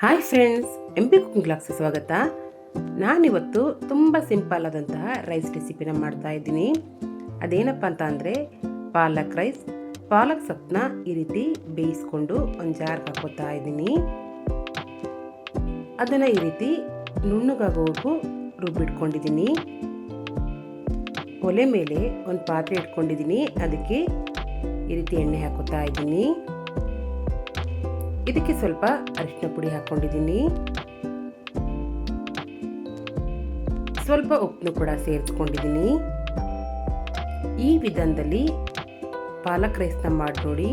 Hi friends, M P cooking clocks ಸ್ವಾಗತ. ನಾನಿವತ್ತು ತುಂಬ ಸಿಂಪಲ್ ಆದಂತಹ ರೈಸ್ ರೆಸಿಪಿನ ಮಾಡ್ತಾ ಇದ್ದೀನಿ. ಅದೇನಪ್ಪ ಅಂತ ಅಂದರೆ ಪಾಲಕ್ ರೈಸ್. ಪಾಲಕ್ ಸೊಪ್ಪನ್ನ ಈ ರೀತಿ ಬೇಯಿಸ್ಕೊಂಡು ಒಂದು ಜಾರ್ಗೆ ಹಾಕೋತಾ ಇದ್ದೀನಿ. ಅದನ್ನು ಈ ರೀತಿ ನುಣ್ಣಗಾಗೋವರೆಗೂ ರುಬ್ಬಿಟ್ಕೊಂಡಿದ್ದೀನಿ. ಒಲೆ ಮೇಲೆ ಒಂದು ಪಾತ್ರೆ ಇಟ್ಕೊಂಡಿದ್ದೀನಿ. ಅದಕ್ಕೆ ಈ ರೀತಿ ಎಣ್ಣೆ ಹಾಕೋತಾ ಇದ್ದೀನಿ. ಇದಕ್ಕೆ ಸ್ವಲ್ಪ ಅರಿಶಿನ ಪುಡಿ ಹಾಕ್ಕೊಂಡಿದ್ದೀನಿ. ಸ್ವಲ್ಪ ಉಪ್ಪನ್ನು ಕೂಡ ಸೇರಿಸ್ಕೊಂಡಿದ್ದೀನಿ. ಈ ವಿಧಾನದಲ್ಲಿ ಪಾಲಕ್ ರೈಸ್ನ ಮಾಡಿ ನೋಡಿ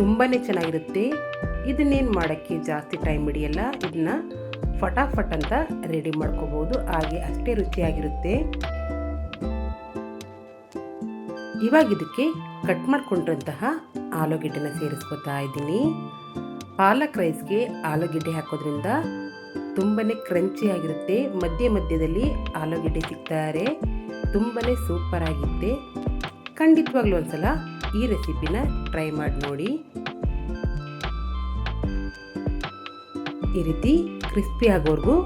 ತುಂಬಾ ಚೆನ್ನಾಗಿರುತ್ತೆ. ಇದನ್ನೇನು ಮಾಡೋಕ್ಕೆ ಜಾಸ್ತಿ ಟೈಮ್ ಹಿಡಿಯಲ್ಲ, ಇದನ್ನ ಫಟಾಫಟ್ ಅಂತ ರೆಡಿ ಮಾಡ್ಕೋಬೋದು. ಹಾಗೆ ಅಷ್ಟೇ ರುಚಿಯಾಗಿರುತ್ತೆ. ಇವಾಗ ಇದಕ್ಕೆ ಕಟ್ ಮಾಡ್ಕೊಂಡಿರೋಂತಹ ಆಲೂಗೆಡ್ಡೆನ ಸೇರಿಸ್ಕೊತಾ ಇದ್ದೀನಿ. ಪಾಲಕ್ ರೈಸ್ಗೆ ಆಲೂಗೆಡ್ಡೆ ಹಾಕೋದ್ರಿಂದ ತುಂಬಾ ಕ್ರಂಚಿ ಆಗಿರುತ್ತೆ. ಮಧ್ಯ ಮಧ್ಯದಲ್ಲಿ ಆಲೂಗೆಡ್ಡೆ ಸಿಗ್ತಾರೆ. ತುಂಬಾ ಸೂಪರ್ ಆಗಿರುತ್ತೆ. ಖಂಡಿತವಾಗ್ಲೂ ಒಂದ್ಸಲ ಈ ರೆಸಿಪಿನ ಟ್ರೈ ಮಾಡಿ ನೋಡಿ. ಈ ರೀತಿ ಕ್ರಿಸ್ಪಿ ಆಗೋವರೆಗೂ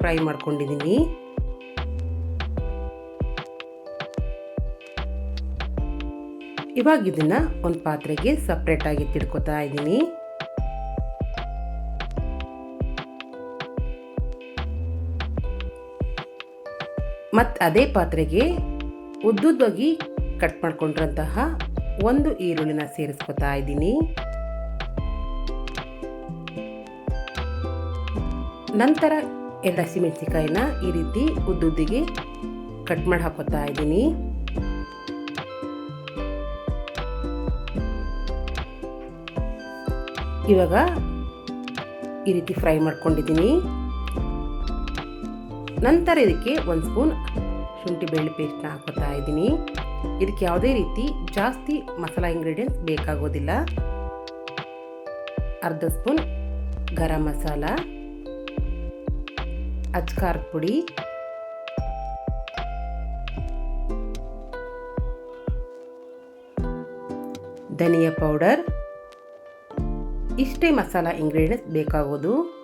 ಫ್ರೈ ಮಾಡ್ಕೊಂಡಿದ್ದೀನಿ. ಇವಾಗ ಇದನ್ನ ಒಂದು ಪಾತ್ರೆಗೆ ಸಪ್ರೇಟ್ ಆಗಿ ತಿಡ್ಕೊತಾ ಇದ್ದೀನಿ. ಮತ್ತು ಅದೇ ಪಾತ್ರೆಗೆ ಉದ್ದುದ್ದಾಗಿ ಕಟ್ ಮಾಡ್ಕೊಂಡಿರೋಂತಹ ಒಂದು ಈರುಳ್ಳಿನ ಸೇರಿಸ್ಕೊತಾ ಇದ್ದೀನಿ. ನಂತರ ಎರಡು ಹಸಿಮೆಣಸಿಕಾಯಿನ ಈ ರೀತಿ ಉದ್ದುದ್ದಿಗೆ ಕಟ್ ಮಾಡಿ ಹಾಕೋತಾ ಇದ್ದೀನಿ. ಇವಾಗ ಈ ರೀತಿ ಫ್ರೈ ಮಾಡ್ಕೊಂಡಿದ್ದೀನಿ. ನಂತರ ಇದಕ್ಕೆ ಒಂದು ಸ್ಪೂನ್ ಶುಂಠಿ ಬೆಳ್ಳಿ ಪೇಸ್ಟ್ನ ಹಾಕೋತಾ ಇದ್ದೀನಿ. ಇದಕ್ಕೆ ಯಾವುದೇ ರೀತಿ ಜಾಸ್ತಿ ಮಸಾಲ ಇಂಗ್ರೀಡಿಯೆಂಟ್ಸ್ ಬೇಕಾಗೋದಿಲ್ಲ. ಅರ್ಧ ಸ್ಪೂನ್ ಗರಂ ಮಸಾಲ. ಅಚ್ಕಾರದ ಪುಡಿ. ಧನಿಯಾ ಪೌಡರ್. ಇಷ್ಟೇ ಮಸಾಲ ಇಂಗ್ರೀಡಿಯೆಂಟ್ಸ್ ಬೇಕಾಗೋದು.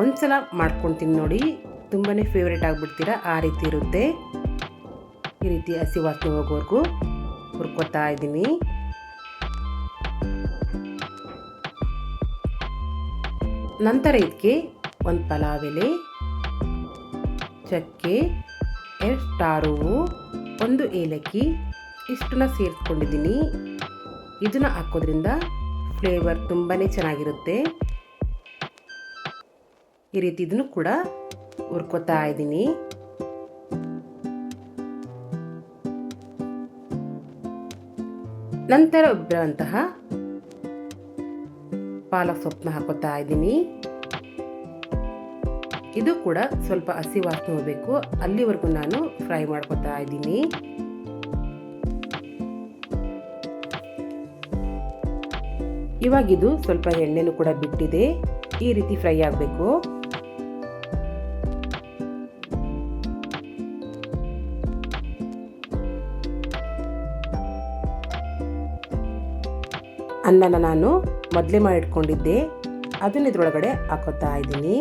ಒಂದ್ಸಲ ಮಾಡ್ಕೊಳ್ತೀನಿ ನೋಡಿ. ತುಂಬಾ ಫೇವ್ರೇಟ್ ಆಗಿಬಿಡ್ತೀರ? ಆ ರೀತಿ ಇರುತ್ತೆ. ಈ ರೀತಿ ಹಸಿ ವಾಸನೆ ಹೋಗೋವರೆಗೂ ಹುರ್ಕೊತಾ ಇದ್ದೀನಿ. ನಂತರ ಇದಕ್ಕೆ ಒಂದು ಪಲಾವ್ ಎಲೆ ಚಕ್ಕೆ, ಎರಡು ಸ್ಟಾರ್ ಒಂದು ಏಲಕ್ಕಿ, ಇಷ್ಟನ್ನ ಸೇರಿಸ್ಕೊಂಡಿದ್ದೀನಿ. ಇದನ್ನು ಹಾಕೋದ್ರಿಂದ ಫ್ಲೇವರ್ ತುಂಬಾ ಚೆನ್ನಾಗಿರುತ್ತೆ. ಈ ರೀತಿ ಇದನ್ನು ಕೂಡ ಹುರ್ಕೋತಾ ಇದ್ದೀನಿ. ನಂತರ ಉಬ್ಬಿರುವಂತಹ ಪಾಲಕ್ ಸೊಪ್ಪನ್ನ ಹಾಕೋತಾ ಇದ್ದೀನಿ. ಇದು ಕೂಡ ಸ್ವಲ್ಪ ಹಸಿ ವಾಸನೆ ಹೋಗಬೇಕು. ಅಲ್ಲಿವರೆಗೂ ನಾನು ಫ್ರೈ ಮಾಡ್ಕೋತಾ ಇದ್ದೀನಿ. ಇವಾಗಿದು ಸ್ವಲ್ಪ ಎಣ್ಣೆನೂ ಕೂಡ ಬಿಟ್ಟಿದೆ. ಈ ರೀತಿ ಫ್ರೈ ಆಗಬೇಕು. ಅನ್ನನ ನಾನು ಮೊದಲೇ ಮಾಡಿಟ್ಕೊಂಡಿದ್ದೆ. ಅದನ್ನ ಇದ್ರೊಳಗಡೆ ಹಾಕೋತಾ ಇದ್ದೀನಿ.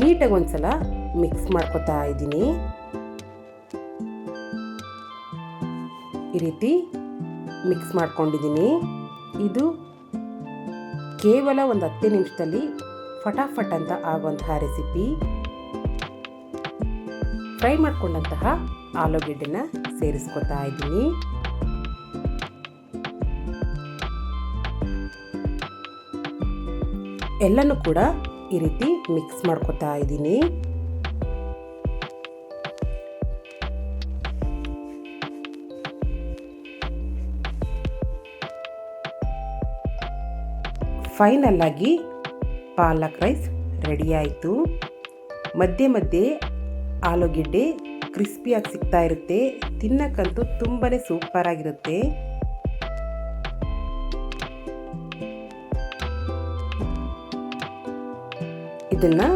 ನೀಟಾಗಿ ಒಂದ್ಸಲ ಮಿಕ್ಸ್ ಮಾಡ್ಕೋತಾ ಇದ್ದೀನಿ. ಈ ರೀತಿ ಮಿಕ್ಸ್ ಮಾಡ್ಕೊಂಡಿದ್ದೀನಿ. ಇದು ಕೇವಲ ಒಂದು ಹತ್ತು ನಿಮಿಷದಲ್ಲಿ ಫಟಾಫಟ್ ಅಂತ ಆಗುವಂತಹ ರೆಸಿಪಿ. ಫ್ರೈ ಮಾಡ್ಕೊಂಡಂತಹ ಆಲೂಗೆಡ್ಡೆನ ಸೇರಿಸ್ಕೊತಾ ಇದ್ದೀನಿ. ಎಲ್ಲನೂ ಕೂಡ ಈ ರೀತಿ ಮಿಕ್ಸ್ ಮಾಡ್ಕೊತಾ ಇದ್ದೀನಿ. ಫೈನಲ್ ಆಗಿ ಪಾಲಕ್ ರೈಸ್ ರೆಡಿ ಆಯಿತು. ಮಧ್ಯೆ ಮಧ್ಯೆ ಆಲೂಗೆಡ್ಡೆ ಕ್ರಿಸ್ಪಿಯಾಗಿ ಸಿಗ್ತಾ ಇರುತ್ತೆ. ತಿನ್ನಕ್ಕಂತೂ ತುಂಬಾ ಸೂಪರ್ ಆಗಿರುತ್ತೆ. ಇದನ್ನು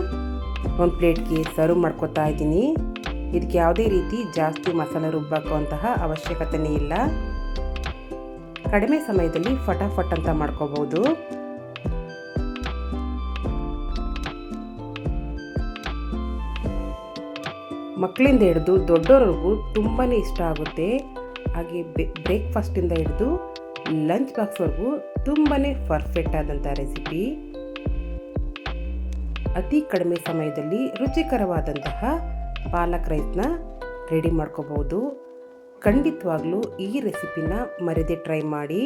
ಒಂದು ಪ್ಲೇಟ್ಗೆ ಸರ್ವ್ ಮಾಡ್ಕೊತಾ ಇದ್ದೀನಿ. ಇದಕ್ಕೆ ಯಾವುದೇ ರೀತಿ ಜಾಸ್ತಿ ಮಸಾಲೆ ರುಬ್ಬಾಕುವಂತಹ ಅವಶ್ಯಕತೆನೇ ಇಲ್ಲ. ಕಡಿಮೆ ಸಮಯದಲ್ಲಿ ಫಟಾಫಟ್ ಅಂತ ಮಾಡ್ಕೋಬಹುದು ಮಕ್ಕಳಿಂದ ಹಿಡಿದು ದೊಡ್ಡವ್ರಿಗೂ ತುಂಬಾ ಇಷ್ಟ ಆಗುತ್ತೆ. ಹಾಗೆ ಬ್ರೇಕ್ಫಾಸ್ಟಿಂದ ಹಿಡಿದು ಲಂಚ್ ಬಾಕ್ಸ್ವರೆಗೂ ತುಂಬಾ ಪರ್ಫೆಕ್ಟ್ ಆದಂಥ ರೆಸಿಪಿ. ಅತಿ ಕಡಿಮೆ ಸಮಯದಲ್ಲಿ ರುಚಿಕರವಾದಂತಹ ಪಾಲಕ್ ರೈಸ್ನ ರೆಡಿ ಮಾಡ್ಕೋಬಹುದು. ಖಂಡಿತವಾಗ್ಲೂ ಈ ರೆಸಿಪಿನ ಮರೆದೇ ಟ್ರೈ ಮಾಡಿ.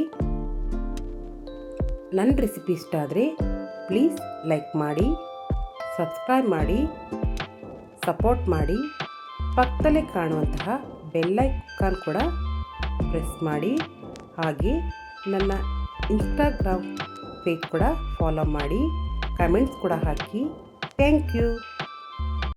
ನನ್ನ ರೆಸಿಪಿ ಇಷ್ಟ ಆದರೆ ಪ್ಲೀಸ್ ಲೈಕ್ ಮಾಡಿ, ಸಬ್ಸ್ಕ್ರೈಬ್ ಮಾಡಿ, ಸಪೋರ್ಟ್ ಮಾಡಿ. ಪಕ್ಕದಲ್ಲೇ ಕಾಣುವಂತಹ ಬೆಲ್ಲೈಕಾನ್ ಕೂಡ ಪ್ರೆಸ್ ಮಾಡಿ, ಹಾಗೆ ನನ್ನ ಇನ್ಸ್ಟಾಗ್ರಾಮ್ ಪೇಜ್ ಕೂಡ ಫಾಲೋ ಮಾಡಿ, ಕಮೆಂಟ್ಸ್ ಕೂಡ ಹಾಕಿ. Thank you.